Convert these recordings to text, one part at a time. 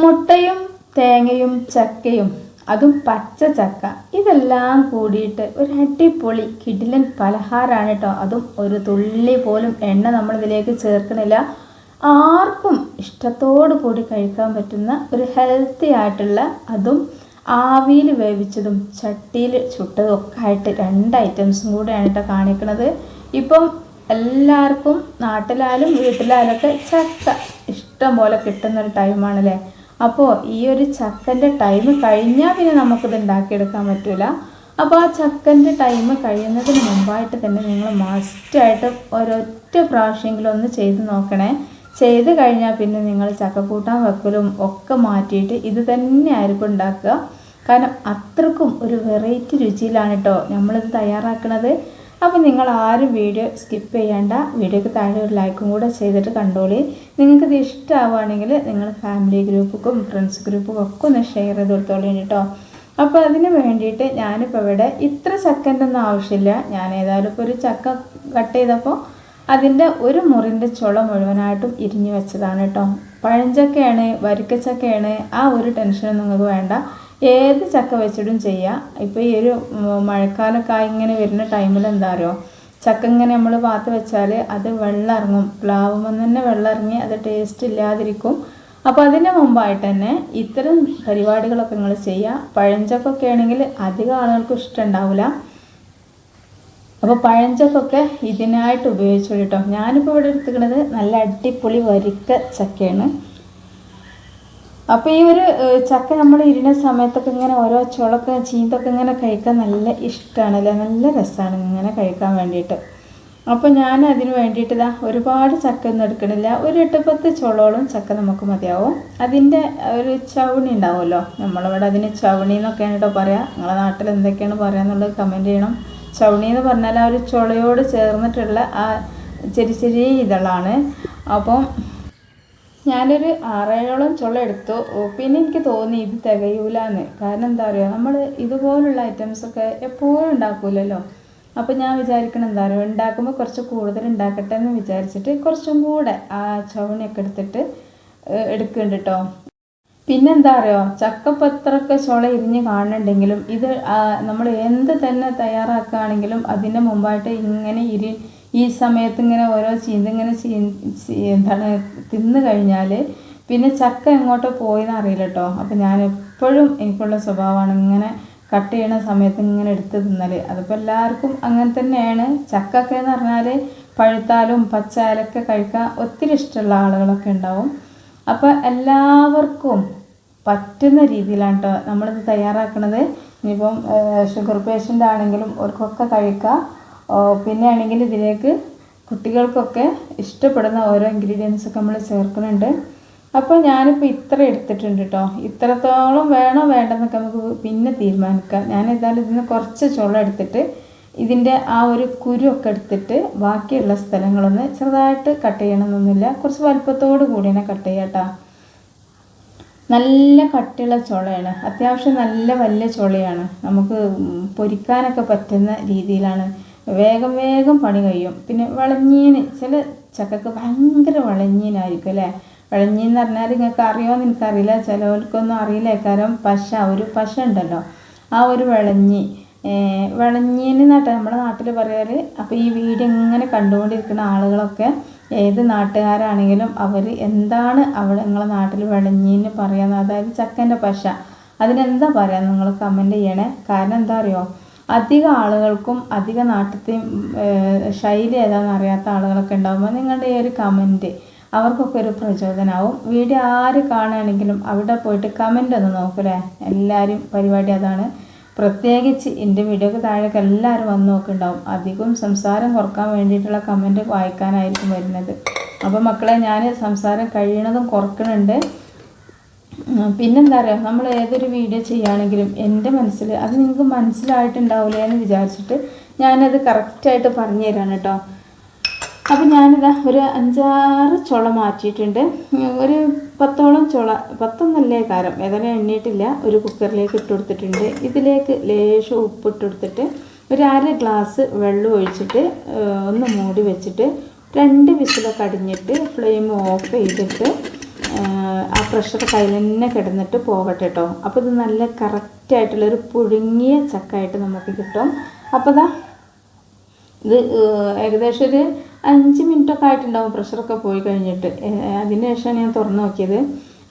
മുട്ടയും തേങ്ങയും ചക്കയും അതും പച്ച ചക്ക ഇതെല്ലാം കൂടിയിട്ട് ഒരു അടിപൊളി കിടിലൻ പലഹാരമാണ് കേട്ടോ. അതും ഒരു തുള്ളി പോലും എണ്ണ നമ്മൾ ഇതിലേക്ക് ചേർക്കണില്ല ആർക്കും ഇഷ്ടത്തോടു കൂടി കഴിക്കാൻ പറ്റുന്ന ഒരു ഹെൽത്തി ആയിട്ടുള്ള അതും ആവിയിൽ വേവിച്ചതും ചട്ടിയിൽ ചുട്ടതും ഒക്കെ ആയിട്ട് രണ്ട് ഐറ്റംസും കൂടെയാണ് കേട്ടോ കാണിക്കുന്നത്. ഇപ്പം എല്ലാവർക്കും നാട്ടിലായാലും വീട്ടിലായാലും ഒക്കെ ചക്ക ഇഷ്ടം പോലെ കിട്ടുന്നൊരു ടൈമാണല്ലേ അപ്പോൾ ഈ ഒരു ചക്കന്റെ ടൈം കഴിഞ്ഞാൽ പിന്നെ നമുക്കിത് ഉണ്ടാക്കിയെടുക്കാൻ പറ്റില്ല അപ്പോൾ ആ ചക്കന്റെ ടൈം കഴിയുന്നതിന് മുമ്പായിട്ട് തന്നെ നിങ്ങൾ മസ്റ്റായിട്ട് ഒരൊറ്റ പ്രാവശ്യമെങ്കിലും ഒന്ന് ചെയ്ത് നോക്കണേ. ചെയ്ത് കഴിഞ്ഞാൽ പിന്നെ നിങ്ങൾ ചക്കക്കൂട്ടാൻ വെക്കലും ഒക്കെ മാറ്റിയിട്ട് ഇത് തന്നെ ആയിരിക്കും ഉണ്ടാക്കുക. കാരണം അത്രക്കും ഒരു വെറൈറ്റി രുചിയിലാണ് കേട്ടോ നമ്മളിത് തയ്യാറാക്കുന്നത് അപ്പോൾ നിങ്ങൾ ആരും വീഡിയോ സ്കിപ്പ് ചെയ്യേണ്ട. വീഡിയോക്ക് താഴെ ഒരു ലൈക്കും കൂടെ ചെയ്തിട്ട് കണ്ടോളി. നിങ്ങൾക്ക് ഇത് ഇഷ്ടമാവുകയാണെങ്കിൽ നിങ്ങൾ ഫാമിലി ഗ്രൂപ്പുക്കും ഫ്രണ്ട്സ് ഗ്രൂപ്പും ഒക്കെ ഒന്ന് ഷെയർ ചെയ്ത് കൊടുത്തോളൂ കേട്ടോ. അപ്പോൾ അതിന് വേണ്ടിയിട്ട് ഞാനിപ്പോൾ ഇവിടെ ഇത്ര ചക്കന്റെ ആവശ്യമില്ല. ഞാൻ ഏതായാലും ഇപ്പോൾ ഒരു ചക്ക കട്ട് ചെയ്തപ്പോൾ അതിന്റെ ഒരു മുറിന്റെ ചുള മുഴുവനായിട്ടും ഇരിഞ്ഞു വെച്ചതാണ് കേട്ടോ. പഴഞ്ചക്കയാണ് വരിക്കച്ചക്കയാണ് ആ ഒരു ടെൻഷനും നിങ്ങൾക്ക് വേണ്ട. ഏത് ചക്ക വെച്ചിട്ടും ചെയ്യാം. ഇപ്പോൾ ഈ ഒരു മഴക്കാലമൊക്കെ ഇങ്ങനെ വരുന്ന ടൈമിൽ എന്താ അറിയോ? ചക്ക ഇങ്ങനെ നമ്മൾ പാത്ത് വെച്ചാൽ അത് വെള്ളം ഇറങ്ങും പ്ലാവുമ്പോൾ തന്നെ വെള്ളം ഇറങ്ങി അത് ടേസ്റ്റ് ഇല്ലാതിരിക്കും. അപ്പോൾ അതിന് മുമ്പായിട്ട് തന്നെ ഇത്തരം പരിപാടികളൊക്കെ നിങ്ങൾ ചെയ്യുക പഴഞ്ചക്കൊക്കെ ആണെങ്കിൽ അധികം ആളുകൾക്ക് ഇഷ്ടമുണ്ടാവില്ല അപ്പോൾ പഴഞ്ചക്കൊക്കെ ഇതിനായിട്ട് ഉപയോഗിച്ചു കേട്ടോ ഞാനിപ്പോൾ ഇവിടെ എടുത്തിരിക്കുന്നത് നല്ല അടിപൊളി വരിക്ക ചക്കയാണ്. അപ്പോൾ ഈ ഒരു ചക്ക നമ്മൾ ഇരുന്ന സമയത്തൊക്കെ ഇങ്ങനെ ഓരോ ചുളക്ക ചീന്തൊക്കെ ഇങ്ങനെ കഴിക്കാൻ നല്ല ഇഷ്ടമാണല്ലേ നല്ല രസമാണ് ഇങ്ങനെ കഴിക്കാൻ വേണ്ടിയിട്ട്. അപ്പോൾ ഞാൻ അതിന് വേണ്ടിയിട്ട് ഇതാ ഒരുപാട് ചക്ക ഒന്നും എടുക്കണില്ല. ഒരു എട്ട് പത്ത് ചുളോളം ചക്ക നമുക്ക് മതിയാവും. അതിന്റെ ഒരു ചവണി ഉണ്ടാവുമല്ലോ? നമ്മളിവിടെ അതിന് ചവണി എന്നൊക്കെയാണ് കേട്ടോ പറയുക നിങ്ങളെ നാട്ടിൽ എന്തൊക്കെയാണ് പറയുക എന്നുള്ളത് കമന്റ് ചെയ്യണം. ചവണി എന്ന് പറഞ്ഞാൽ ആ ഒരു ചുളയോട് ചേർന്നിട്ടുള്ള ആ ചെറിയ ചെറിയ ഇതളാണ്. അപ്പം ഞാനൊരു ആറേഴോളം ചുള്ള എടുത്തു. പിന്നെ എനിക്ക് തോന്നി ഇത് തികയൂലെന്ന്. കാരണം എന്താ പറയുക നമ്മൾ ഇതുപോലുള്ള ഐറ്റംസൊക്കെ എപ്പോഴും ഉണ്ടാക്കൂലല്ലോ? അപ്പോൾ ഞാൻ വിചാരിക്കണം എന്താ പറയുക ഉണ്ടാക്കുമ്പോൾ കുറച്ച് കൂടുതൽ ഉണ്ടാക്കട്ടെ എന്ന് വിചാരിച്ചിട്ട് കുറച്ചും കൂടെ ആ ചവണിയൊക്കെ എടുത്തിട്ട് എടുക്കുന്നുണ്ട് കേട്ടോ പിന്നെന്താ അറിയോ? ചക്കപ്പത്രൊക്കെ ചുള ഇരിഞ്ഞ് കാണുന്നുണ്ടെങ്കിലും ഇത് നമ്മൾ എന്ത് തന്നെ തയ്യാറാക്കുകയാണെങ്കിലും അതിന്റെ മുമ്പായിട്ട് ഇങ്ങനെ ഇരി ഈ സമയത്ത് ഇങ്ങനെ ഓരോ ചീന്ത ഇങ്ങനെ എന്താണ് തിന്ന് കഴിഞ്ഞാൽ പിന്നെ ചക്ക എങ്ങോട്ടോ പോയെന്ന് അറിയില്ല കേട്ടോ അപ്പം ഞാൻ എപ്പോഴും എനിക്കുള്ള സ്വഭാവമാണ് ഇങ്ങനെ കട്ട് ചെയ്യണ സമയത്ത് ഇങ്ങനെ എടുത്ത് തിന്നൽ അതിപ്പോൾ എല്ലാവർക്കും അങ്ങനെ തന്നെയാണ്. ചക്കൊക്കെ എന്ന് പറഞ്ഞാൽ പഴുത്താലും പച്ചാലൊക്കെ കഴിക്കാൻ ഒത്തിരി ഇഷ്ടമുള്ള ആളുകളൊക്കെ ഉണ്ടാവും. അപ്പോൾ എല്ലാവർക്കും പറ്റുന്ന രീതിയിലാണ് കേട്ടോ നമ്മളിത് തയ്യാറാക്കുന്നത് ഇനിയിപ്പം ഷുഗർ പേഷ്യന്റ് ആണെങ്കിലും അവർക്കൊക്കെ കഴിക്കാം. പിന്നെ ആണെങ്കിൽ ഇതിലേക്ക് കുട്ടികൾക്കൊക്കെ ഇഷ്ടപ്പെടുന്ന ഓരോ ഇൻഗ്രീഡിയൻസ് ഒക്കെ നമ്മൾ ചേർക്കുന്നുണ്ട്. അപ്പോൾ ഞാനിപ്പോൾ ഇത്ര എടുത്തിട്ടുണ്ട് കേട്ടോ ഇത്രത്തോളം വേണോ വേണ്ടെന്നൊക്കെ നമുക്ക് പിന്നെ തീരുമാനിക്കാം. ഞാൻ ഏതായാലും ഇതിന് കുറച്ച് ചുള എടുത്തിട്ട് ഇതിന്റെ ആ ഒരു കുരുവൊക്കെ എടുത്തിട്ട് ബാക്കിയുള്ള സ്ഥലങ്ങളൊന്ന് ചെറുതായിട്ട് കട്ട് ചെയ്യണമെന്നൊന്നുമില്ല. കുറച്ച് വലുപ്പത്തോട് കൂടി തന്നെ കട്ട് ചെയ്യാം കേട്ടോ നല്ല കട്ടിയുള്ള ചുളയാണ് അത്യാവശ്യം നല്ല വലിയ ചുളയാണ് നമുക്ക് പൊരിക്കാനൊക്കെ പറ്റുന്ന രീതിയിലാണ് വേഗം വേഗം പണി കഴിയും. പിന്നെ വളഞ്ഞീന് ചില ചക്കക്ക് ഭയങ്കര വളഞ്ഞീനായിരിക്കും അല്ലേ? വളഞ്ഞീന്ന് പറഞ്ഞാൽ നിങ്ങൾക്ക് അറിയുമോ? എനിക്കറിയില്ല ചിലവർക്കൊന്നും അറിയില്ല. കാരണം പശ ഒരു പശ ഉണ്ടല്ലോ. ആ ഒരു വിളഞ്ഞി. വിളഞ്ഞീന് നട്ട നമ്മുടെ നാട്ടിൽ പറയാൽ അപ്പോൾ ഈ വീഡിയോ ഇങ്ങനെ കണ്ടുകൊണ്ടിരിക്കുന്ന ആളുകളൊക്കെ ഏത് നാട്ടുകാരാണെങ്കിലും അവർ എന്താണ് അവിടെ നിങ്ങളെ നാട്ടിൽ വിളഞ്ഞീന്ന് പറയുന്നത് അതായത് ചക്കന്റെ പശ. അതിനെന്താ പറയാ നിങ്ങൾ കമന്റ് ചെയ്യണേ? കാരണം എന്താ അറിയോ? അധിക ആളുകൾക്കും അധിക നാട്ടത്തെയും ശൈലി ഏതാണെന്ന് അറിയാത്ത ആളുകളൊക്കെ ഉണ്ടാകുമ്പോൾ നിങ്ങളുടെ ഈ ഒരു കമന്റ് അവർക്കൊക്കെ ഒരു പ്രചോദനമാവും വീഡിയോ ആര് കാണുകയാണെങ്കിലും അവിടെ പോയിട്ട് കമന്റ് ഒന്ന് നോക്കൂലേ? എല്ലാവരും പരിപാടി അതാണ്. പ്രത്യേകിച്ച് എന്റെ വീഡിയോക്ക് താഴേക്ക് എല്ലാവരും വന്ന് നോക്കുന്നുണ്ടാവും. അധികം സംസാരം കുറയ്ക്കാൻ വേണ്ടിയിട്ടുള്ള കമന്റ് വായിക്കാനായിരിക്കും വരുന്നത്. അപ്പോൾ മക്കളെ ഞാൻ സംസാരം കഴിയണതും കുറക്കണുണ്ട്. ഉം, പിന്നെന്താ പറയുക നമ്മൾ ഏതൊരു വീഡിയോ ചെയ്യുകയാണെങ്കിലും എന്റെ മനസ്സിൽ അത് നിങ്ങൾക്ക് മനസ്സിലായിട്ടുണ്ടാവില്ല എന്ന് വിചാരിച്ചിട്ട് ഞാനത് കറക്റ്റായിട്ട് പറഞ്ഞു തരാണ് കേട്ടോ. അപ്പോൾ ഞാനിതാ ഒരു അഞ്ചാറ് ചുള മാറ്റിയിട്ടുണ്ട്. ഒരു പത്തോളം ചുള പത്തൊന്നല്ലേ കാരം ഏതായാലും എണ്ണീട്ടില്ല. ഒരു കുക്കറിലേക്ക് ഇട്ട് കൊടുത്തിട്ടുണ്ട്. ഇതിലേക്ക് ലേശം ഉപ്പ് ഇട്ട് കൊടുത്തിട്ട് ഒരു അര ഗ്ലാസ് വെള്ളം ഒഴിച്ചിട്ട് ഒന്ന് മൂടി വെച്ചിട്ട് രണ്ട് വിസിലൊക്കെ അടിഞ്ഞിട്ട് ഫ്ലെയിം ഓഫ് ചെയ്തിട്ട് ആ പ്രഷർ കയ്യിൽ തന്നെ കിടന്നിട്ട് പോകട്ടെ കേട്ടോ അപ്പോൾ ഇത് നല്ല കറക്റ്റായിട്ടുള്ളൊരു പുഴുങ്ങിയ ചക്കായിട്ട് നമുക്ക് കിട്ടും. അപ്പോൾ ഇതാ ഇത് ഏകദേശം ഒരു അഞ്ച് മിനിറ്റൊക്കെ ആയിട്ടുണ്ടാവും പ്രഷറൊക്കെ പോയി കഴിഞ്ഞിട്ട്. അതിനുശേഷമാണ് ഞാൻ തുറന്നു നോക്കിയത്.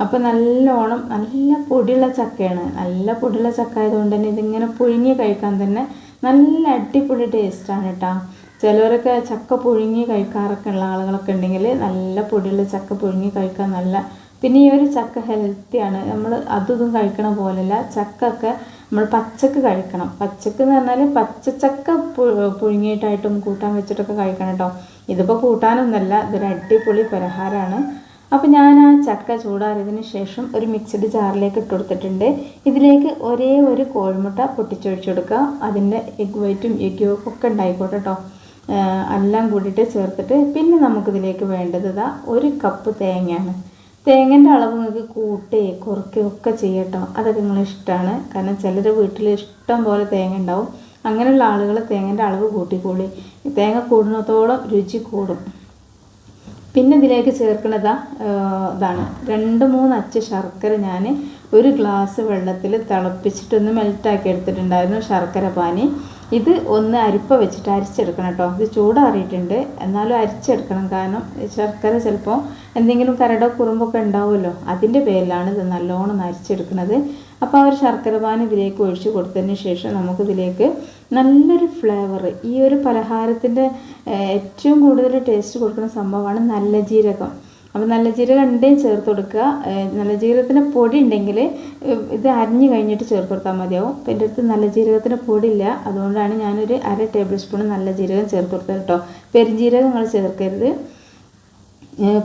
അപ്പോൾ നല്ലോണം നല്ല പൊടിയുള്ള ചക്കയാണ്. നല്ല പൊടിയുള്ള ചക്ക ആയതുകൊണ്ട് തന്നെ ഇതിങ്ങനെ പുഴുങ്ങി കഴിക്കാൻ തന്നെ നല്ല അടിപൊളി ടേസ്റ്റാണ് കേട്ടോ ചിലവരൊക്കെ ചക്ക പുഴുങ്ങി കഴിക്കാറൊക്കെ ഉള്ള ആളുകളൊക്കെ ഉണ്ടെങ്കിൽ നല്ല പൊടിയുള്ള ചക്ക പുഴുങ്ങി കഴിക്കാൻ നല്ല പിന്നെ ഈ ഒരു ചക്ക ഹെൽത്തിയാണ് നമ്മൾ അതും കഴിക്കണ പോലെയല്ല ചക്ക ഒക്കെ നമ്മൾ പച്ചക്ക് കഴിക്കണം. പച്ചക്ക് എന്ന് പറഞ്ഞാൽ പച്ചച്ചക്ക പുഴുങ്ങിയിട്ടായിട്ടും കൂട്ടാൻ വെച്ചിട്ടൊക്കെ കഴിക്കണം കേട്ടോ. ഇതിപ്പോൾ കൂട്ടാനൊന്നുമല്ല ഇതൊരു അടിപൊളി പലഹാരമാണ്. അപ്പോൾ ഞാൻ ആ ചക്ക ചൂടാറിയതിന് ശേഷം ഒരു മിക്സഡ് ജാറിലേക്ക് ഇട്ട് കൊടുത്തിട്ടുണ്ട്. ഇതിലേക്ക് ഒരേ ഒരു കോഴിമുട്ട പൊട്ടിച്ചൊഴിച്ചു കൊടുക്കുക. അതിന്റെ എഗ് വൈറ്റും എഗ് ഒക്കെ ഉണ്ടായിക്കോട്ടെ കേട്ടോ. എല്ലാം കൂടിയിട്ട് ചേർത്തിട്ട് പിന്നെ നമുക്കിതിലേക്ക് വേണ്ടത് ഇതാ ഒരു കപ്പ് തേങ്ങയാണ്. തേങ്ങന്റെ അളവ് നിങ്ങൾക്ക് കൂട്ടുകയോ കുറയ്ക്കുകയോ ഒക്കെ ചെയ്യട്ടോ. അതൊക്കെ നിങ്ങൾ ഇഷ്ടമാണ് കാരണം ചിലർ വീട്ടിൽ ഇഷ്ടം പോലെ തേങ്ങ ഉണ്ടാവും. അങ്ങനെയുള്ള ആളുകൾ തേങ്ങന്റെ അളവ് കൂട്ടിക്കൂടി. തേങ്ങ കൂടുന്നതോളം രുചി കൂടും. പിന്നെ ഇതിലേക്ക് ചേർക്കുന്നതാ ഇതാണ്. രണ്ട് മൂന്ന് അച്ച് ശർക്കര ഞാൻ ഒരു ഗ്ലാസ് വെള്ളത്തിൽ തിളപ്പിച്ചിട്ടൊന്ന് മെൽറ്റാക്കി എടുത്തിട്ടുണ്ടായിരുന്നു ശർക്കര പാനി. ഇത് ഒന്ന് അരിപ്പ വെച്ചിട്ട് അരിച്ചെടുക്കണം കേട്ടോ. ഇത് ചൂടാറിയിട്ടുണ്ട്. എന്നാലും അരിച്ചെടുക്കണം. കാരണം ശർക്കര ചിലപ്പോൾ എന്തെങ്കിലും കരടോ കുറുമ്പൊക്കെ ഉണ്ടാവുമല്ലോ. അതിന്റെ പേരിലാണ് ഇത് നല്ലോണം അരിച്ചെടുക്കുന്നത്. അപ്പോൾ ആ ഒരു ശർക്കര പാൻ ഇതിലേക്ക് ഒഴിച്ച് കൊടുത്തതിന് ശേഷം നമുക്കിതിലേക്ക് നല്ലൊരു ഫ്ലേവർ ഈ ഒരു പലഹാരത്തിന്റെ ഏറ്റവും കൂടുതൽ ടേസ്റ്റ് കൊടുക്കുന്ന സംഭവമാണ് നല്ല ജീരകം. അപ്പോൾ നല്ല ജീരകം രണ്ടേയും ചേർത്ത് കൊടുക്കുക. നല്ല ജീരകത്തിന് പൊടി ഉണ്ടെങ്കിൽ ഇത് അരിഞ്ഞ് കഴിഞ്ഞിട്ട് ചേർത്ത് കൊടുത്താൽ മതിയാവും. അപ്പോൾ എന്റെ അടുത്ത് നല്ല ജീരകത്തിന് പൊടി ഇല്ല. അതുകൊണ്ടാണ് ഞാനൊരു അര ടേബിൾ സ്പൂൺ നല്ല ജീരകം ചേർത്ത് കൊടുത്തത് കേട്ടോ. പെരുംജീരകം നിങ്ങൾ ചേർക്കരുത്.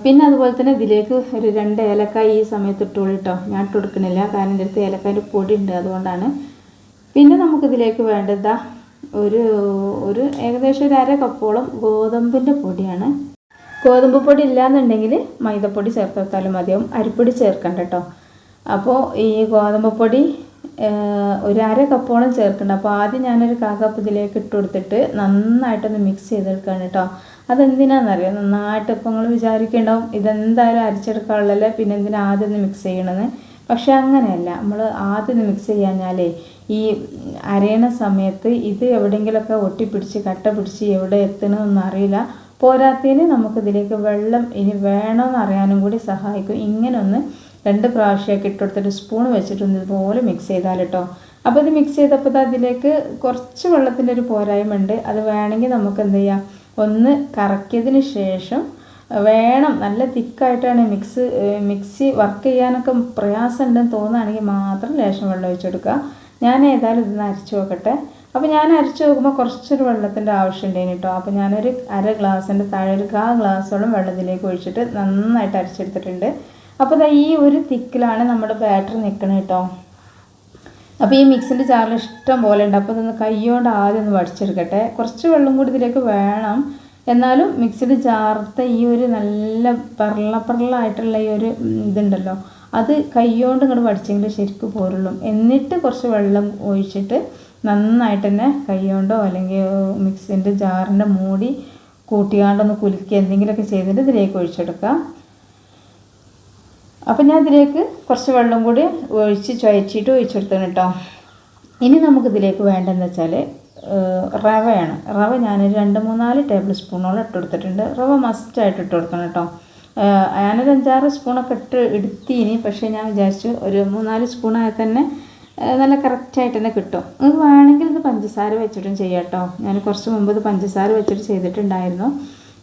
പിന്നെ അതുപോലെ തന്നെ ഇതിലേക്ക് ഒരു രണ്ട് ഏലക്കായ ഈ സമയത്ത് ഇട്ടുകൊള്ളു കേട്ടോ ഞാൻ ഇട്ട് കാരണം എന്റെ അടുത്ത് ഏലക്കായന്റെ പൊടി ഉണ്ട്. അതുകൊണ്ടാണ്. പിന്നെ നമുക്കിതിലേക്ക് വേണ്ടതാ ഒരു ഒരു ഏകദേശം ഒരു അര കപ്പോളം ഗോതമ്പിന്റെ പൊടിയാണ്. ഗോതമ്പ് പൊടി ഇല്ലയെന്നുണ്ടെങ്കിൽ മൈദപ്പൊടി ചേർത്തെടുത്താലും മതിയാവും അരിപ്പൊടി ചേർക്കണ്ട കേട്ടോ അപ്പോൾ ഈ ഗോതമ്പ് പൊടി ഒരു അര കപ്പോളം ചേർക്കണ്ട. അപ്പോൾ ആദ്യം ഞാനൊരു കാക്കപ്പ് ഇതിലേക്ക് ഇട്ട് കൊടുത്തിട്ട് നന്നായിട്ടൊന്ന് മിക്സ് ചെയ്തെടുക്കുകയാണ് കേട്ടോ അതെന്തിനാണെന്നറിയാം നന്നായിട്ട് ഇപ്പോൾ നിങ്ങൾ വിചാരിക്കേണ്ടാവും ഇതെന്തായാലും അരിച്ചെടുക്കാനുള്ളല്ലേ പിന്നെ എന്തിനാ ആദ്യം ഒന്ന് മിക്സ് ചെയ്യണമെന്ന് പക്ഷെ അങ്ങനെയല്ല. നമ്മൾ ആദ്യം ഒന്ന് മിക്സ് ചെയ്യാഞ്ഞാലേ ഈ അരയണ സമയത്ത് ഇത് എവിടെയെങ്കിലുമൊക്കെ ഒട്ടിപ്പിടിച്ച് കട്ട പിടിച്ച് എവിടെ എത്തണമെന്നൊന്നും അറിയില്ല പോരാത്തതിന് നമുക്കിതിലേക്ക് വെള്ളം ഇനി വേണമെന്ന് അറിയാനും കൂടി സഹായിക്കും. ഇങ്ങനെ ഒന്ന് രണ്ട് പ്രാവശ്യമൊക്കെ ഇട്ടെടുത്തിട്ട് സ്പൂൺ വെച്ചിട്ടൊന്ന് ഇതുപോലെ മിക്സ് ചെയ്താൽ കേട്ടോ അപ്പോൾ ഇത് മിക്സ് ചെയ്തപ്പോൾ അതിലേക്ക് കുറച്ച് വെള്ളത്തിന്റെ ഒരു പോരായ്മ ഉണ്ട് അത് വേണമെങ്കിൽ നമുക്ക് എന്ത് ചെയ്യാം ഒന്ന് കറക്കിയതിന് ശേഷം വേണം. നല്ല തിക്കായിട്ടാണ് മിക്സ് മിക്സി വർക്ക് ചെയ്യാനൊക്കെ പ്രയാസമുണ്ടെന്ന് തോന്നുകയാണെങ്കിൽ മാത്രം ലേശം വെള്ളം ഒഴിച്ചെടുക്കുക. ഞാൻ ഏതായാലും ഇതൊന്ന് അരച്ചു നോക്കട്ടെ. അപ്പോൾ ഞാൻ അരച്ച് നോക്കുമ്പോൾ കുറച്ചൊരു വെള്ളത്തിന്റെ ആവശ്യം ഉണ്ടായിരുന്നു കേട്ടോ അപ്പോൾ ഞാനൊരു അര ഗ്ലാസിന്റെ താഴെ ഒരു കാ ഗ്ലാസോളം വെള്ളത്തിലേക്ക് ഒഴിച്ചിട്ട് നന്നായിട്ട് അരച്ചെടുത്തിട്ടുണ്ട്. അപ്പോൾ ഇതാ ഈ ഒരു തിക്കിലാണ് നമ്മുടെ ബാറ്റർ നിൽക്കുന്നത് കേട്ടോ അപ്പോൾ ഈ മിക്സിന്റെ ചാറിൽ ഇഷ്ടം പോലെ ഉണ്ട്. അപ്പോൾ ഇതൊന്ന് കൈകൊണ്ട് ആദ്യം ഒന്ന് വടിച്ചെടുക്കട്ടെ. കുറച്ച് വെള്ളം കൂടി ഇതിലേക്ക് വേണം. എന്നാലും മിക്സിയുടെ ചാർത്ത ഈ ഒരു നല്ല പെർള പെർളായിട്ടുള്ള ഈ ഒരു ഇതുണ്ടല്ലോ. അത് കൈകൊണ്ട് ഇങ്ങോട്ട് വടിച്ചെങ്കിൽ ശരിക്കും പോരുള്ളൂ. എന്നിട്ട് കുറച്ച് വെള്ളം ഒഴിച്ചിട്ട് നന്നായിട്ട് തന്നെ കൈകൊണ്ടോ അല്ലെങ്കിൽ മിക്സിന്റെ ജാറിന്റെ മൂടി കൂട്ടിയാണ്ടൊന്ന് കുലുക്കി എന്തെങ്കിലുമൊക്കെ ചെയ്തിട്ട് ഇതിലേക്ക് ഒഴിച്ചെടുക്കാം. അപ്പം ഞാൻ ഇതിലേക്ക് കുറച്ച് വെള്ളം കൂടി ഒഴിച്ച് ചുയച്ചിട്ട് ഒഴിച്ചെടുത്തതാണ് കേട്ടോ ഇനി നമുക്കിതിലേക്ക് വേണ്ടതെന്ന് വെച്ചാൽ റവയാണ്. റവ ഞാൻ രണ്ട് മൂന്നാൽ ടേബിൾ സ്പൂണോളം ഇട്ട് കൊടുത്തിട്ടുണ്ട്. റവ മസ്റ്റായിട്ട് ഇട്ട് കൊടുക്കണം കേട്ടോ ഞാനൊരു അഞ്ചാറ് സ്പൂണൊക്കെ ഇട്ട് എടുത്തിനി പക്ഷേ ഞാൻ വിചാരിച്ചു ഒരു മൂന്നാൽ സ്പൂണായി തന്നെ നല്ല കറക്റ്റായിട്ട് തന്നെ കിട്ടും. നിങ്ങൾക്ക് വേണമെങ്കിൽ ഇത് പഞ്ചസാര വെച്ചിട്ടും ചെയ്യാം കേട്ടോ ഞാൻ കുറച്ച് മുമ്പ് ഇത് പഞ്ചസാര വെച്ചിട്ട് ചെയ്തിട്ടുണ്ടായിരുന്നു.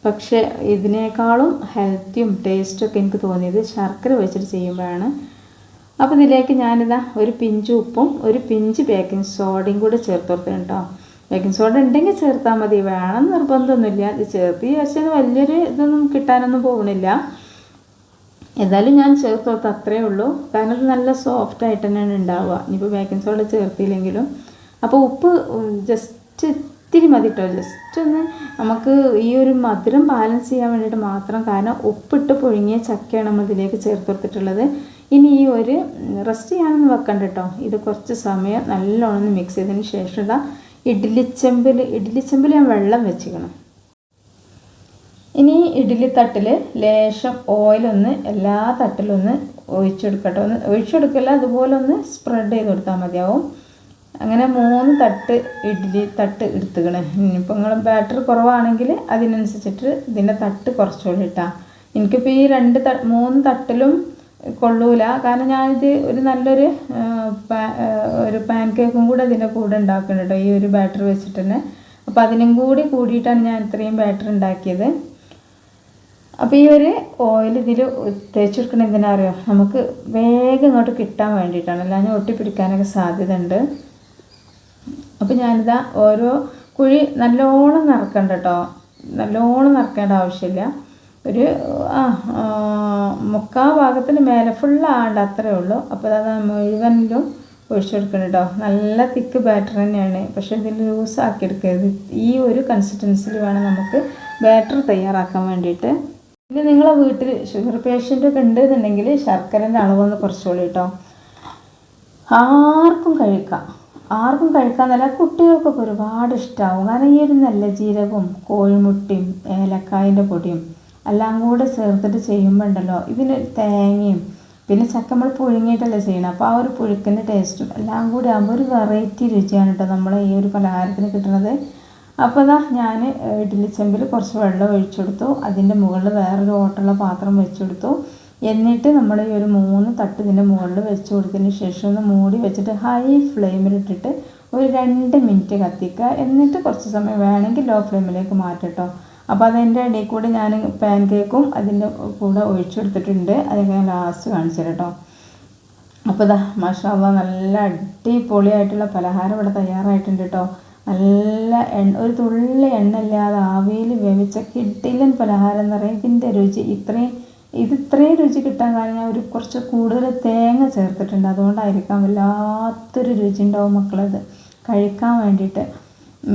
പക്ഷേ ഇതിനേക്കാളും ഹെൽത്തിയും ടേസ്റ്റും ഒക്കെ എനിക്ക് തോന്നിയത് ശർക്കര വെച്ചിട്ട് ചെയ്യുമ്പോഴാണ്. അപ്പോൾ ഇതിലേക്ക് ഞാനിതാ ഒരു പിഞ്ച് ഉപ്പും ഒരു പിഞ്ച് ബേക്കിംഗ് സോഡയും കൂടെ ചേർത്ത് കൊടുത്തിട്ടുണ്ട് കേട്ടോ ബേക്കിംഗ് സോഡ ഉണ്ടെങ്കിൽ ചേർത്താൽ മതി. വേണം നിർബന്ധമൊന്നുമില്ല. ഇത് ചേർത്ത് വിചാരിച്ചത് വലിയൊരു ഇതൊന്നും കിട്ടാനൊന്നും പോകുന്നില്ല എന്തായാലും ഞാൻ ചേർത്ത് കൊടുത്ത് അത്രയേ ഉള്ളൂ. കാരണം ഇത് നല്ല സോഫ്റ്റ് ആയിട്ട് തന്നെയാണ് ഉണ്ടാവുക. ഇനിയിപ്പോൾ ബേക്കിംഗ് സോഡ ചേർത്തില്ലെങ്കിലും. അപ്പോൾ ഉപ്പ് ജസ്റ്റ് ഇത്തിരി മതി കേട്ടോ ജസ്റ്റ് ഒന്ന് നമുക്ക് ഈ ഒരു മധുരം ബാലൻസ് ചെയ്യാൻ വേണ്ടിയിട്ട് മാത്രം കാരണം ഉപ്പിട്ട് പുഴുങ്ങിയ ചക്കയാണ് നമ്മൾ ഇതിലേക്ക് ചേർത്ത് കൊടുത്തിട്ടുള്ളത് ഇനി ഈ ഒരു റെസ്റ്റ് ചെയ്യാനൊന്നും വെക്കണ്ട കേട്ടോ ഇത് കുറച്ച് സമയം നല്ലോണം മിക്സ് ചെയ്തതിന് ശേഷം ഇതാ ഇഡ്ഡലിച്ചെമ്പിൽ ഇഡ്ഡലിച്ചെമ്പിൽ ഞാൻ വെള്ളം വെച്ചിക്കണം ഇനി ഇഡ്ഡലി തട്ടിൽ ലേശം ഓയിലൊന്ന് എല്ലാ തട്ടിലൊന്ന് ഒഴിച്ചെടുക്കട്ടെ. ഒന്ന് ഒഴിച്ചെടുക്കില്ല അതുപോലെ ഒന്ന് സ്പ്രെഡ് ചെയ്ത് കൊടുത്താൽ മതിയാവും. അങ്ങനെ മൂന്ന് തട്ട് ഇഡ്ഡലി തട്ട് എടുത്തുക്കണേ. ഇനിയിപ്പോൾ നിങ്ങൾ ബാറ്റർ കുറവാണെങ്കിൽ അതിനനുസരിച്ചിട്ട് ഇതിന്റെ തട്ട് കുറച്ചുകൂടി ഇട്ടാം. എനിക്കിപ്പോൾ ഈ രണ്ട് ത മൂന്ന് തട്ടിലും കൊള്ളൂല. കാരണം ഞാനിത് ഒരു നല്ലൊരു ഒരു പാൻ കേക്കും കൂടെ ഇതിന്റെ കൂടെ ഉണ്ടാക്കുന്നുണ്ട് കേട്ടോ. ഈ ഒരു ബാറ്റർ വെച്ചിട്ട് തന്നെ. അപ്പോൾ അതിനും കൂടി കൂടിയിട്ടാണ് ഞാൻ ഇത്രയും ബാറ്റർ ഉണ്ടാക്കിയത്. അപ്പോൾ ഈ ഒരു ഓയിൽ ഇതിൽ തേച്ച് കൊടുക്കണ എന്തിനാ അറിയോ? നമുക്ക് വേഗം ഇങ്ങോട്ട് കിട്ടാൻ വേണ്ടിയിട്ടാണ്. അല്ലാതെ ഒട്ടിപ്പിടിക്കാനൊക്കെ സാധ്യത ഉണ്ട് അപ്പോൾ ഞാനിതാ ഓരോ കുഴി നല്ലോണം നിറക്കണ്ട കേട്ടോ നല്ലോണം നിറക്കേണ്ട ആവശ്യമില്ല. ഒരു ആ മുക്കാ ഭാഗത്തിന് മേലെ ഫുള്ളാണ്ട് അത്രേ ഉള്ളൂ. അപ്പോൾ അത് മുഴുവനിലും ഒഴിച്ചു കൊടുക്കണം കേട്ടോ നല്ല തിക്ക് ബാറ്റർ തന്നെയാണ്. പക്ഷേ ഇതിൽ ലൂസ് ആക്കി എടുക്കരുത്. ഈ ഒരു കൺസിസ്റ്റൻസിൽ വേണം നമുക്ക് ബാറ്റർ തയ്യാറാക്കാൻ വേണ്ടിയിട്ട്. പിന്നെ നിങ്ങളെ വീട്ടിൽ ഷുഗർ പേഷ്യന്റ് ഒക്കെ ഉണ്ടെന്നുണ്ടെങ്കിൽ ശർക്കരന്റെ അളവൊന്ന് കുറച്ചോളൂ കേട്ടോ. ആർക്കും കഴിക്കാം. ആർക്കും കഴിക്കാന്നല്ല കുട്ടികൾക്കൊക്കെ ഒരുപാട് ഇഷ്ടമാവും കാരണം ഈ ഒരു നല്ല ജീരകവും കോഴിമുട്ടിയും ഏലക്കായന്റെ പൊടിയും എല്ലാം കൂടെ ചേർത്തിട്ട് ചെയ്യുമ്പോൾ ഉണ്ടല്ലോ ഇതിന് തേങ്ങയും പിന്നെ ചക്ക നമ്മൾ പുഴുങ്ങിയിട്ടല്ലേ ചെയ്യണം. അപ്പോൾ ആ ഒരു പുഴുക്കിന്റെ ടേസ്റ്റും എല്ലാം കൂടി ആകുമ്പോൾ ഒരു വെറൈറ്റി രുചിയാണ് കേട്ടോ നമ്മൾ ഈ ഒരു പലഹാരത്തിന് കിട്ടുന്നത്. അപ്പോൾ അതാ ഞാൻ ഇഡ്ഡലി ചെമ്പിൽ കുറച്ച് വെള്ളം ഒഴിച്ചു കൊടുത്തു അതിന്റെ മുകളിൽ വേറൊരു ഓട്ടുള്ള പാത്രം വെച്ചു കൊടുത്തു എന്നിട്ട് നമ്മൾ ഈ ഒരു മൂന്ന് തട്ട് ഇതിന്റെ മുകളിൽ വെച്ച് കൊടുത്തതിന് ശേഷം ഒന്ന് മൂടി വെച്ചിട്ട് ഹൈ ഫ്ലെയിമിലിട്ടിട്ട് ഒരു രണ്ട് മിനിറ്റ് കത്തിക്കുക. എന്നിട്ട് കുറച്ച് സമയം വേണമെങ്കിൽ ലോ ഫ്ലെയിമിലേക്ക് മാറ്റട്ടോ അപ്പോൾ അതിന്റെ ഇടയിൽ കൂടി ഞാൻ പാൻ കേക്കും അതിന്റെ കൂടെ ഒഴിച്ചെടുത്തിട്ടുണ്ട്. അതൊക്കെ ഞാൻ ലാസ്റ്റ് കാണിച്ചു കേട്ടോ അപ്പോൾ ഇതാ മഷാല്ല നല്ല അടിപൊളിയായിട്ടുള്ള പലഹാരം ഇവിടെ തയ്യാറായിട്ടുണ്ട് കേട്ടോ നല്ല എണ്ണ ഒരു തുള്ളി എണ്ണ ഇല്ലാതെ ആവിയിൽ വേവിച്ച കിട്ടിലും പലഹാരം എന്ന് പറയും. ഇതിന്റെ രുചി ഇത്രയും ഇത് ഇത്രയും രുചി കിട്ടാൻ കാരണം ഞാൻ ഒരു കുറച്ച് കൂടുതൽ തേങ്ങ ചേർത്തിട്ടുണ്ട്. അതുകൊണ്ടായിരിക്കാം വല്ലാത്തൊരു രുചി ഉണ്ടാവും മക്കളത് കഴിക്കാൻ വേണ്ടിയിട്ട്.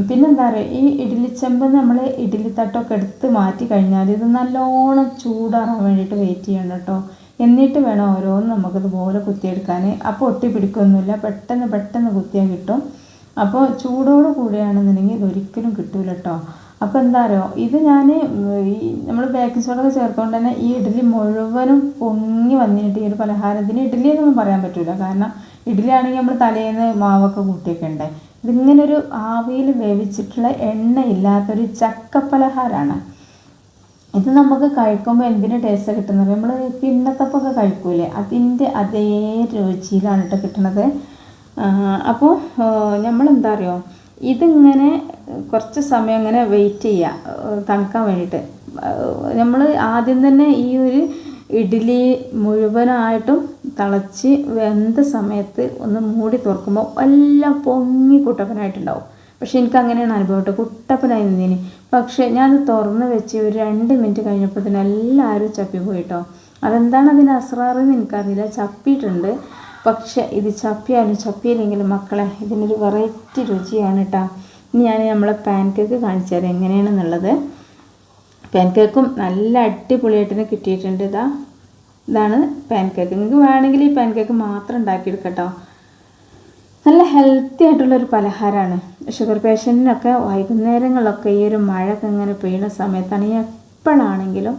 പിന്നെന്താ പറയുക ഈ ഇഡ്ഡലിച്ചെമ്പ് നമ്മൾ ഇഡ്ഡലി തട്ടൊക്കെ എടുത്ത് മാറ്റി കഴിഞ്ഞാൽ ഇത് നല്ലോണം ചൂടാറാൻ വേണ്ടിയിട്ട് വെയിറ്റ് ചെയ്യണം കേട്ടോ. എന്നിട്ട് വേണം ഓരോന്ന് നമുക്കിതുപോലെ കുത്തിയെടുക്കാൻ. അപ്പോൾ ഒട്ടി പിടിക്കൊന്നുമില്ല പെട്ടെന്ന് പെട്ടെന്ന് കുത്തിയാൽ കിട്ടും. അപ്പോൾ ചൂടോട് കൂടിയാണെന്നുണ്ടെങ്കിൽ ഇതൊരിക്കലും കിട്ടൂല കേട്ടോ അപ്പോൾ എന്താ ഇത് ഞാൻ ഈ നമ്മൾ ബേക്കിംഗ് സോഡ ചേർത്തുകൊണ്ട് തന്നെ ഈ ഇഡ്ഡലി മുഴുവനും പൊങ്ങി വന്നിട്ട് ഈ ഒരു പലഹാരത്തിന് ഇഡ്ഡലി എന്നൊന്നും പറയാൻ പറ്റില്ല കാരണം ഇഡ്ഡലി ആണെങ്കിൽ നമ്മൾ തലേന്ന് മാവൊക്കെ കൂട്ടിയൊക്കെ ഉണ്ട് ഇതിങ്ങനൊരു ആവിയിൽ വേവിച്ചിട്ടുള്ള എണ്ണ ഇല്ലാത്തൊരു ചക്ക പലഹാരമാണ് ഇത് നമുക്ക് കഴിക്കുമ്പോൾ എന്തിന് ടേസ്റ്റ് കിട്ടുന്നത് നമ്മൾ പിന്നത്തപ്പൊക്കെ കഴിക്കൂലേ? അതിന്റെ അതേ രുചിയിലാണ് കേട്ടോ കിട്ടുന്നത് അപ്പോൾ നമ്മളെന്താ അറിയോ? ഇതിങ്ങനെ കുറച്ച് സമയം ഇങ്ങനെ വെയിറ്റ് ചെയ്യുക തണുക്കാൻ വേണ്ടിയിട്ട്. നമ്മൾ ആദ്യം തന്നെ ഈ ഒരു ഇഡ്ഡലി മുഴുവനായിട്ടും തിളച്ച് വെന്ത സമയത്ത് ഒന്ന് മൂടി തുറക്കുമ്പോൾ എല്ലാം പൊങ്ങി കുട്ടപ്പനായിട്ടുണ്ടാവും. പക്ഷെ എനിക്ക് അങ്ങനെയാണ് അനുഭവപ്പെട്ടത്. കുട്ടപ്പനായി നിന്നിന്. പക്ഷേ അത് തുറന്ന് വെച്ച് ഒരു രണ്ട് മിനിറ്റ് കഴിഞ്ഞപ്പോഴത്തേനും എല്ലാവരും ചപ്പി പോയിട്ടോ അതെന്താണ് അതിന് അസ്രാറെന്ന് എനിക്കറിയില്ല. ചപ്പിയിട്ടുണ്ട്. പക്ഷെ ഇത് ചപ്പിയാലും ചപ്പിയില്ലെങ്കിലും മക്കളെ ഇതിനൊരു വെറൈറ്റി രുചിയാണ് കേട്ടോ ഇനി ഞാൻ നമ്മളെ പാൻ കേക്ക് കാണിച്ചു തരാം. എങ്ങനെയാണെന്നുള്ളത്? പാൻകേക്കും നല്ല അടിപൊളിയായിട്ട് കിട്ടിയിട്ടുണ്ട്. ഇതാ ഇതാണ് പാൻ കേക്ക് നിങ്ങൾക്ക് വേണമെങ്കിൽ ഈ പാൻ കേക്ക് മാത്രം ഉണ്ടാക്കിയെടുക്കട്ടോ. നല്ല ഹെൽത്തി ആയിട്ടുള്ളൊരു പലഹാരമാണ് ഷുഗർ പേഷ്യന്റിനൊക്കെ വൈകുന്നേരങ്ങളിലൊക്കെ ഈ ഒരു മഴയൊക്കെ ഇങ്ങനെ പെയ്യുന്ന സമയത്താണ് എപ്പോഴാണെങ്കിലും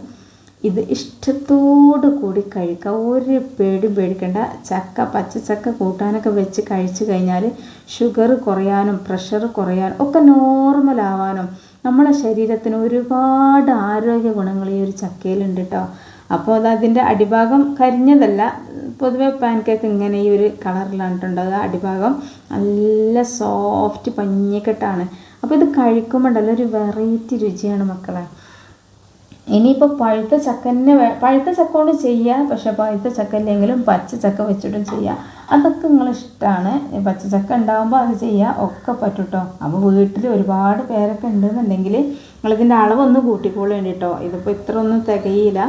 ഇത് ഇഷ്ടത്തോടു കൂടി കഴിക്കുക. ഒരു പേടി പേടിക്കേണ്ട. ചക്ക പച്ചച്ചക്ക കൂട്ടാനൊക്കെ വെച്ച് കഴിച്ചു കഴിഞ്ഞാൽ ഷുഗർ കുറയാനും പ്രഷർ കുറയാനും ഒക്കെ നോർമൽ ആവാനും നമ്മളെ ശരീരത്തിന് ഒരുപാട് ആരോഗ്യ ഗുണങ്ങൾ ഈ ഒരു ചക്കയിലുണ്ട് കേട്ടോ അപ്പോൾ അത് അതിന്റെ അടിഭാഗം കരിഞ്ഞതല്ല. പൊതുവേ പാൻ കേക്ക് ഇങ്ങനെ ഈ ഒരു കളറിലാണ് അടിഭാഗം നല്ല സോഫ്റ്റ് പഞ്ഞിക്കെട്ടാണ്. അപ്പോൾ ഇത് കഴിക്കുമ്പോൾ ഉണ്ടല്ലോ ഒരു വെറൈറ്റി രുചിയാണ് മക്കളെ. ഇനിയിപ്പോൾ പഴുത്ത ചക്കന്നെ പഴുത്ത ചക്ക കൊണ്ട് ചെയ്യുക പക്ഷെ പഴുത്ത ചക്ക ഇല്ലെങ്കിലും പച്ച ചക്ക വെച്ചിട്ടും ചെയ്യുക അതൊക്കെ നിങ്ങളിഷ്ടമാണ് പച്ച ചക്ക ഉണ്ടാകുമ്പോൾ അത് ചെയ്യുക ഒക്കെ പറ്റും കേട്ടോ അപ്പോൾ വീട്ടിൽ ഒരുപാട് പേരൊക്കെ ഉണ്ടെന്നുണ്ടെങ്കിൽ നിങ്ങളിതിന്റെ അളവൊന്ന് കൂട്ടിക്കോളേണ്ടി കേട്ടോ ഇതിപ്പോൾ ഇത്ര ഒന്നും തികയില്ല.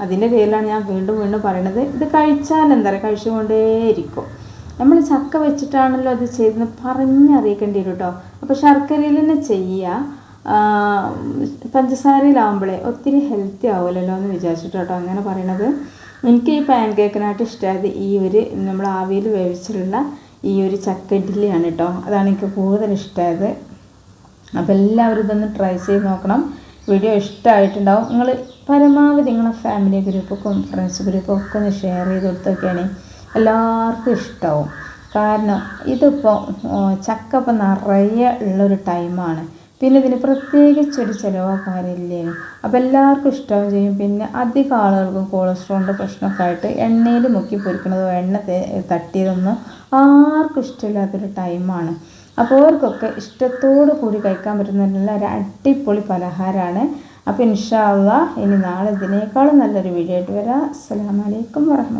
അതിന്റെ പേരിലാണ് ഞാൻ വീണ്ടും വീണ്ടും പറയണത്. ഇത് കഴിച്ചാൽ എന്താ പറയുക? കഴിച്ചുകൊണ്ടേയിരിക്കും. നമ്മൾ ചക്ക വെച്ചിട്ടാണല്ലോ അത് ചെയ്തെന്ന് പറഞ്ഞറിയിക്കേണ്ടി വരും കേട്ടോ അപ്പോൾ ശർക്കരയിൽ തന്നെ ചെയ്യുക പഞ്ചസാരയിലാവുമ്പോഴേ ഒത്തിരി ഹെൽത്തി ആവുമല്ലോ എന്ന് വിചാരിച്ചിട്ട് കേട്ടോ അങ്ങനെ പറയണത്. എനിക്ക് ഈ പാൻ കേക്കിനായിട്ട് ഇഷ്ടമായത് ഈ ഒരു നമ്മൾ ആവിയിൽ വേവിച്ചിട്ടുള്ള ഈ ഒരു ചക്ക ഇഡ്ഡലിയാണ് കേട്ടോ അതാണ് എനിക്ക് കൂടുതൽ ഇഷ്ടമായത് അപ്പോൾ എല്ലാവരും ഇതൊന്ന് ട്രൈ ചെയ്ത് നോക്കണം. വീഡിയോ ഇഷ്ടമായിട്ടുണ്ടാവും നിങ്ങൾ പരമാവധി നിങ്ങളെ ഫാമിലി ഗ്രൂപ്പൊക്കെ ഫ്രണ്ട്സ് ഗ്രൂപ്പൊക്കെ ഒക്കെ ഒന്ന് ഷെയർ ചെയ്ത് കൊടുത്തൊക്കെയാണ് എല്ലാവർക്കും ഇഷ്ടമാവും കാരണം ഇതിപ്പോൾ ചക്ക ഇപ്പം നിറയെ ഉള്ളൊരു ടൈമാണ് പിന്നെ ഇതിന് പ്രത്യേകിച്ചൊരു ചിലവോ കാര്യമില്ലേ? അപ്പോൾ എല്ലാവർക്കും ഇഷ്ടം ചെയ്യും. പിന്നെ അധികം ആളുകൾക്കും കൊളസ്ട്രോളിന്റെ പ്രശ്നമൊക്കെ ആയിട്ട് എണ്ണയിൽ മുക്കി പൊരിക്കണതോ എണ്ണ തട്ടിയതൊന്നും ആർക്കും ഇഷ്ടമില്ലാത്തൊരു ടൈമാണ് അപ്പോൾ അവർക്കൊക്കെ ഇഷ്ടത്തോടു കൂടി കഴിക്കാൻ പറ്റുന്ന ഒരു അടിപൊളി പലഹാരമാണ്. അപ്പോൾ ഇൻഷാ ഇനി നാളെ ഇതിനേക്കാളും നല്ലൊരു വീഡിയോ ആയിട്ട് വരാം. അസ്സാം വലൈക്കും വറഹ്മത്തുള്ളാഹി